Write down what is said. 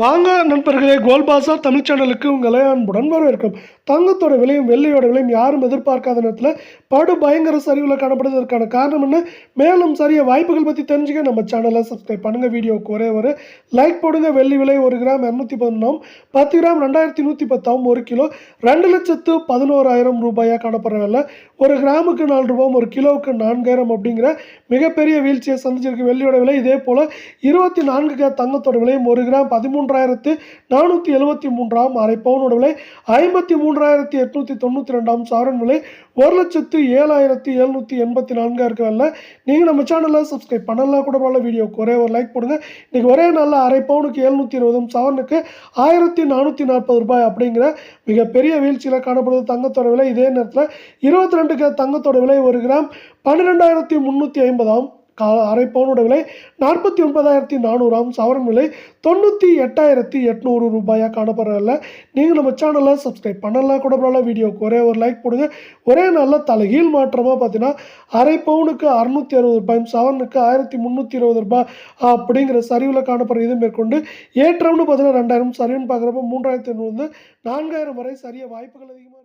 வாங்க நண்பர்களே. கோல் பாசார் தமிழ் சேனலுக்கு உங்களை அன்புடன் வரவேற்கும். தங்கத்தோட விலையும் வெள்ளையோட விலையும் யாரும் எதிர்பார்க்காத நேரத்தில் படு பயங்கர சரிவில் காணப்படுவதற்கான காரணம் என்ன? மேலும் சரிய வாய்ப்புகள் பற்றி தெரிஞ்சுக்க நம்ம சேனலை சப்ஸ்கிரைப் பண்ணுங்கள் வீடியோவுக்கு ஒரே ஒரு லைக் போடுங்க. வெள்ளி விலை ஒரு கிராம் இரநூத்தி பதினொன்றாம் பத்து கிராம் ரெண்டாயிரத்தி நூற்றி பத்தாம் ஒரு கிலோ ரெண்டு லட்சத்து பதினோராயிரம் ரூபாயாக காணப்படுற விலை. ஒரு கிராமுக்கு நாலு ரூபாயும் ஒரு கிலோவுக்கு நான்காயிரம் அப்படிங்கிற மிகப்பெரிய வீழ்ச்சியை சந்திச்சிருக்கு வெள்ளியோட விலை. இதே போல் இருபத்தி நான்கு கே தங்கத்தோட விலையும் ஒரு கிராம் பதிமூணு மூன்றாயிரத்து நானூற்றி எழுபத்தி மூன்றாம் அரை பவுனோட விலை ஐம்பத்தி மூன்றாயிரத்தி எட்நூற்றி தொண்ணூற்றி ரெண்டாம் சாரன் விலை ஒரு லட்சத்து ஏழாயிரத்தி எழுநூற்றி எண்பத்தி நான்காக இருக்க நீங்கள் நம்ம சேனலில் சப்ஸ்கிரைப் பண்ணலாம் கூட பரவாயில்ல வீடியோக்கு ஒரே ஒரு லைக் போடுங்க. இன்றைக்கி ஒரே நாளில் அரை பவுனுக்கு எழுநூற்றி இருபதும் சாரனுக்கு ஆயிரத்தி நானூற்றி நாற்பது ரூபாய் அப்படிங்கிற மிகப்பெரிய வீழ்ச்சியில் காணப்படுவது தங்கத்தோட விலை. இதே நேரத்தில் இருபத்தி ரெண்டு தங்கத்தோட விலை ஒரு கிராம் பன்னிரெண்டாயிரத்தி முந்நூற்றி ஐம்பதாம் அரை பவுனோட விலை நாற்பத்தி ஒன்பதாயிரத்தி நானூறாம். சவரன் விலை தொண்ணூற்றி எட்டாயிரத்தி எட்நூறு ரூபாயாக காணப்படுறதில்ல நீங்கள் நம்ம சேனலை சப்ஸ்கிரைப் பண்ணலாம் கூட பரவாயில்ல. வீடியோக்கு ஒரே ஒரு லைக் போடுங்க. ஒரே நல்ல தலைகீழ் மாற்றமாக பார்த்தீங்கன்னா அரை பவுனுக்கு அறுநூத்தி அறுபது ரூபாயும் சவரனுக்கு ஆயிரத்தி முந்நூற்றி இருபது ரூபாய் அப்படிங்கிற சரிவில் காணப்படுற இது மேற்கொண்டு ஏற்றம்னு பார்த்தீங்கன்னா ரெண்டாயிரம். சரிவுன்னு பார்க்குறப்ப மூன்றாயிரத்தி ஐநூறு நான்காயிரம் வரை சரிய வாய்ப்புகள் அதிகமாக